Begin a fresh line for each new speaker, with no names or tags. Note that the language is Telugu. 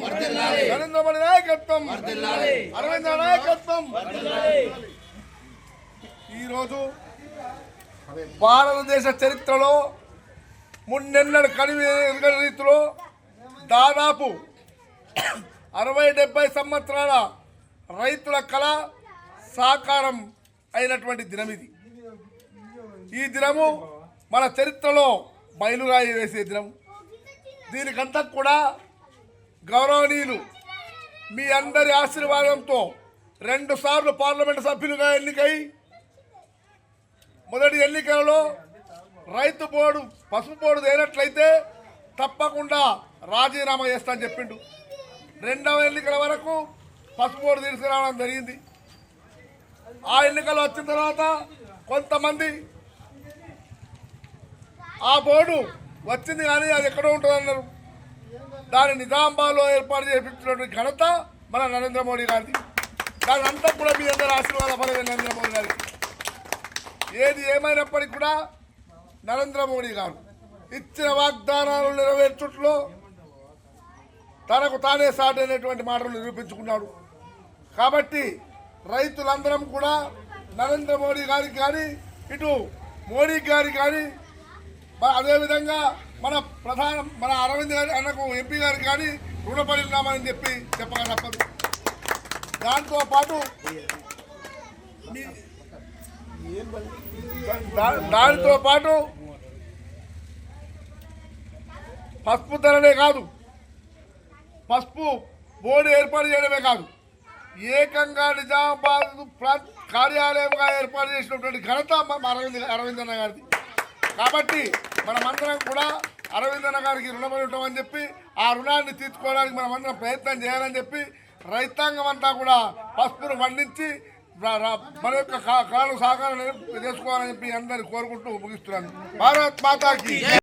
నరేంద్ర మోడీ నాయకత్వం. అరవింద్ నాయకత్వం. ఈరోజు భారతదేశ చరిత్రలో మున్నెన్నడు కనివి రీతిలో దాదాపు అరవై డెబ్బై సంవత్సరాల రైతుల కళ సాకారం అయినటువంటి దినం ఇది ఈ దినము మన చరిత్రలో మైలురాయి వేసే దినం దీనికంతా కూడా గౌరవనీయులు మీ అందరి ఆశీర్వాదంతో రెండు సార్లు పార్లమెంట్ సభ్యులుగా ఎన్నికై మొదటి ఎన్నికలలో రైతు బోర్డు పసుపు బోర్డు తేనట్లయితే తప్పకుండా రాజీనామా చేస్తానని చెప్పిండు. రెండవ ఎన్నికల వరకు పసుపు బోర్డు తీసుకురావడం జరిగింది. ఆ ఎన్నికలు వచ్చిన తర్వాత కొంతమంది ఆ బోర్డు వచ్చింది కానీ అది ఎక్కడో ఉంటుంది అన్నారు దాని నిజామాబాద్లో ఏర్పాటు చేపించినటువంటి ఘనత మన నరేంద్ర మోడీ గారిది. దాని అంతా కూడా మీ అందరూ ఆశీర్వాద నరేంద్ర మోడీ గారికి ఏది ఏమైనప్పటికీ కూడా నరేంద్ర మోడీ గారు ఇచ్చిన వాగ్దానాలు నెరవేర్చుట్లో తనకు తానే సాటైనటువంటి మాటలు నిరూపించుకున్నాడు. కాబట్టి రైతులందరం కూడా నరేంద్ర మోడీ గారికి కానీ ఇటు మోడీ గారికి కానీ అదేవిధంగా మన ప్రధాన మన అరవింద్ గారి అన్నకు ఎంపీ గారు కానీ రుణపడి ఉన్నామని చెప్పి చెప్పక తప్పదు. దాంతో పాటు దానితో పాటు పసుపు ధరనే కాదు పసుపు బోర్డు ఏర్పాటు చేయడమే కాదు ఏకంగా నిజామాబాద్ కార్యాలయంగా ఏర్పాటు చేసినటువంటి ఘనత అరవింద్ అరవింద్ అన్న గారిది. కాబట్టి మనమందరం కూడా అరవింద్ అన్న గారికి రుణపడి ఉంటామని చెప్పి ఆ రుణాన్ని తీర్చుకోవడానికి మనమందరం ప్రయత్నం చేయాలని చెప్పి రైతాంగం అంతా కూడా పసుపును పండించి మన యొక్క కాలు సహకారం చేసుకోవాలని చెప్పి అందరిని కోరుకుంటూ ముగిస్తున్నాను. భారత్ మాతాకి